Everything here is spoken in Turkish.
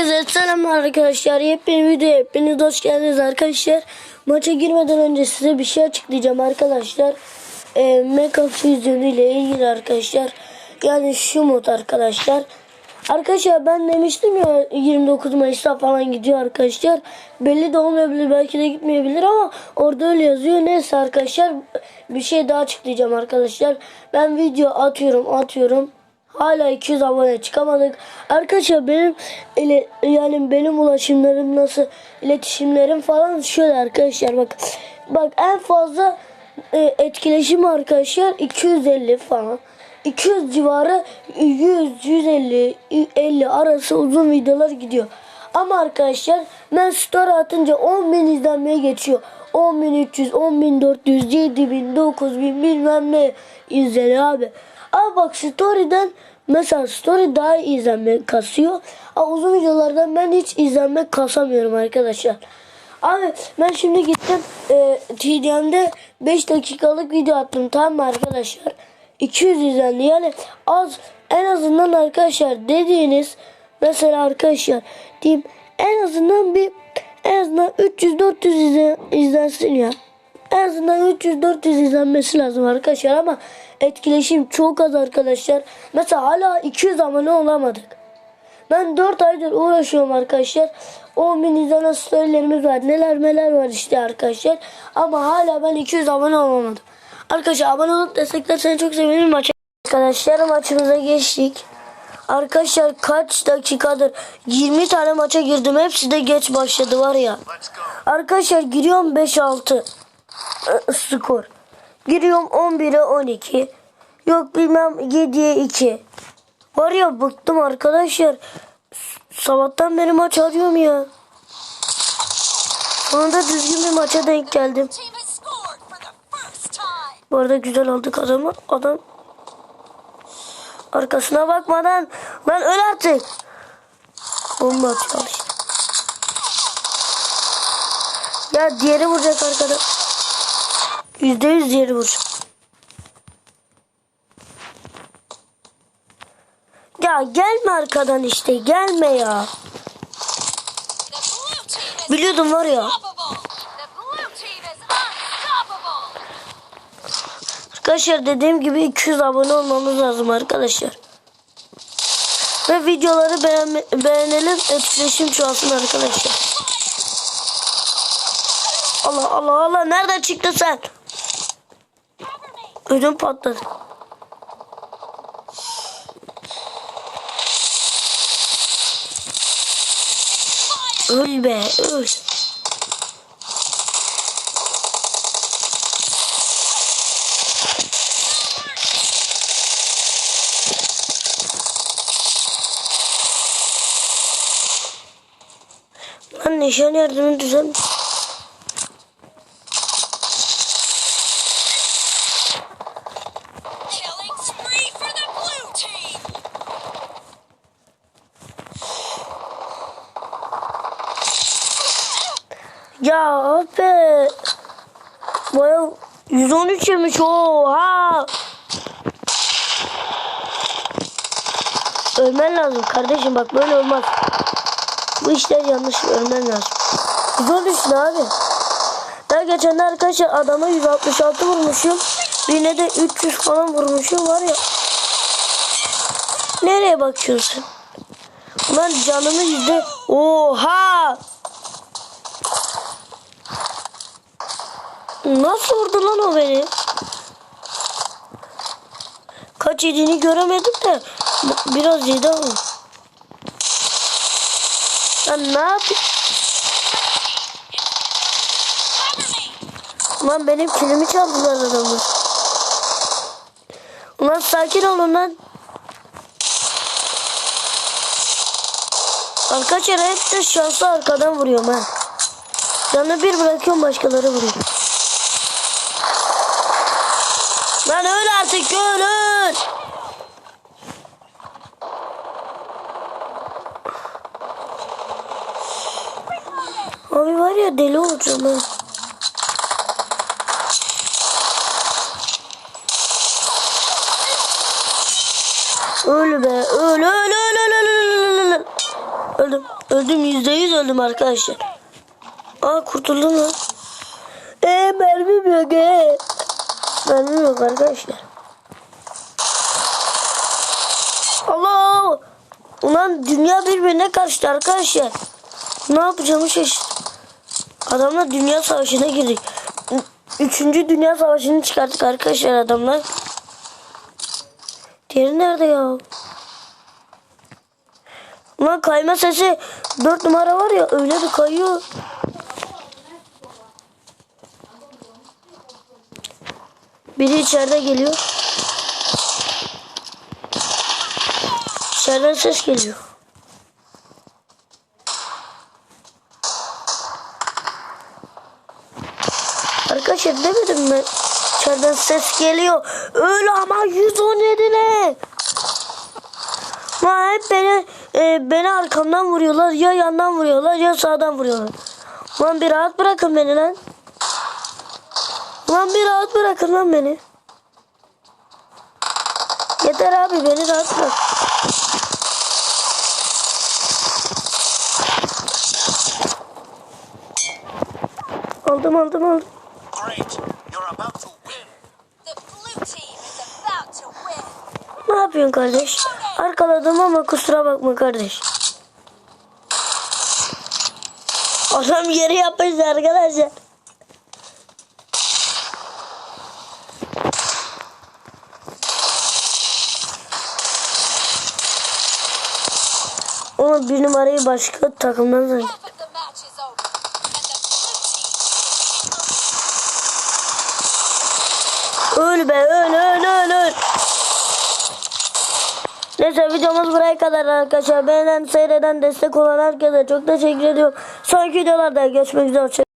Herkese selam arkadaşlar. Yepyeni video hepiniz hoş geldiniz arkadaşlar. Maça girmeden önce size bir şey açıklayacağım arkadaşlar. E, Mecha Fusion ile ilgili arkadaşlar. Yani şu mod arkadaşlar. Arkadaşlar ben demiştim ya 29 Mayıs'ta falan gidiyor arkadaşlar. Belli de olmayabilir belki de gitmeyebilir ama orada öyle yazıyor. Neyse arkadaşlar bir şey daha açıklayacağım arkadaşlar. Ben video atıyorum atıyorum. Hala 200 abone çıkamadık. Arkadaşlar benim ile yani benim ulaşımlarım nasıl iletişimlerim falan şöyle arkadaşlar bak. Bak en fazla e, etkileşim arkadaşlar 250 falan. 200 civarı 100 150 50 arası uzun videolar gidiyor. Ama arkadaşlar ben story atınca 10.000 izlenmeye geçiyor. 10.300, 10.400, 7.000, 9.000 bilmem ne izleniyor abi. Ama bak story'den mesela story daha iyi izlenme kasıyor. Ama uzun videolardan ben hiç izlenme kasamıyorum arkadaşlar. Abi ben şimdi gittim e, TDM'de 5 dakikalık video attım tamam mı arkadaşlar? 200 izlendi yani az en azından arkadaşlar dediğiniz mesela arkadaşlar diyeyim en azından bir en azından 300-400 izlen, izlensin ya. En azından 300-400 izlenmesi lazım arkadaşlar ama etkileşim çok az arkadaşlar. Mesela hala 200 abone olamadık. Ben 4 aydır uğraşıyorum arkadaşlar. 10 bin izlenen storylerimiz var. Neler neler var işte arkadaşlar. Ama hala ben 200 abone olamadım. Arkadaşlar abone olup desteklerseniz çok sevinirim. Arkadaşlar maçımıza geçtik. Arkadaşlar kaç dakikadır 20 tane maça girdim. Hepsi de geç başladı var ya. Arkadaşlar giriyorum 5-6 e, skor. Giriyorum 11'e 12. Yok bilmem 7'ye 2. Var ya bıktım arkadaşlar. Sabahtan beri maç arıyorum ya. Sonunda düzgün bir maça denk geldim. Bu arada güzel aldık adamı. Adam arkasına bakmadan lan öl artık. Bomba atıyor. Ya diğeri vuracak arkada. Yüzde yüz diğeri vuracak. Ya gelme arkadan işte gelme ya. Biliyordum var ya. Arkadaşlar dediğim gibi 200 abone olmamız lazım arkadaşlar. Ve videoları beğenme, beğenelim etkileşim çoğalsın arkadaşlar. Allah Allah Allah nereden çıktın sen? Ödüm patladı. Öl be öl. Eşyanın yardımını düzen. Ya abi. Bayağı 113 yemiş oha. Ölmen lazım kardeşim bak böyle olmaz. Bu işler yanlış ölmen lazım. 113 ne abi? Ben geçen arkadaşlar adama 166 vurmuşum. Birine de 300 falan vurmuşum var ya. Nereye bakıyorsun? Ulan canımı yüzde... Oha! Nasıl vurdu lan o beni? Kaç yediğini göremedim de biraz yedi ama. Lan ne yapayım? Lan benim kilimi çaldılar adamlar. Ulan sakin olun lan. Arkadaşlar hep de şanslı arkadan vuruyorum ha. Canı bir bırakıyorum başkaları vuruyor. Vallahi deli olacağım ha. Öl be. Öl öl öl öl öl öl öl. Öldüm. Öldüm yüzde yüz öldüm arkadaşlar. Aa kurtuldum lan. Eee mermim yok eee. Mermim yok arkadaşlar. Allah! Ulan dünya birbirine kaçtı arkadaşlar. Ne yapacağımı şaşırdım. Adamlar dünya savaşına girdik. Üçüncü dünya savaşını çıkarttık arkadaşlar adamlar. Diğeri nerede ya? Ulan kayma sesi 4 numara var ya öyle bir kayıyor. Biri içeride geliyor. İçeriden ses geliyor. Arkadaşlar demedim mi? İçeriden ses geliyor. Öyle ama 117 ne? Ama hep beni, e, beni arkamdan vuruyorlar. Ya yandan vuruyorlar ya sağdan vuruyorlar. Lan bir rahat bırakın beni lan. Lan bir rahat bırakın lan beni. Yeter abi beni rahat bırak. Aldım aldım aldım. Great. You're about to win. The blue team is about to win. Ne yapıyorsun kardeş? Arkaladım ama kusura bakma kardeş. Adam yeri yapmış arkadaşlar. Ama bir numarayı başka takımdan zannettim. Öl be öl öl öl öl. Neyse videomuz buraya kadar arkadaşlar. Beğenen, seyreden, destek olan herkese çok teşekkür ediyorum. Sonraki videolarda görüşmek üzere.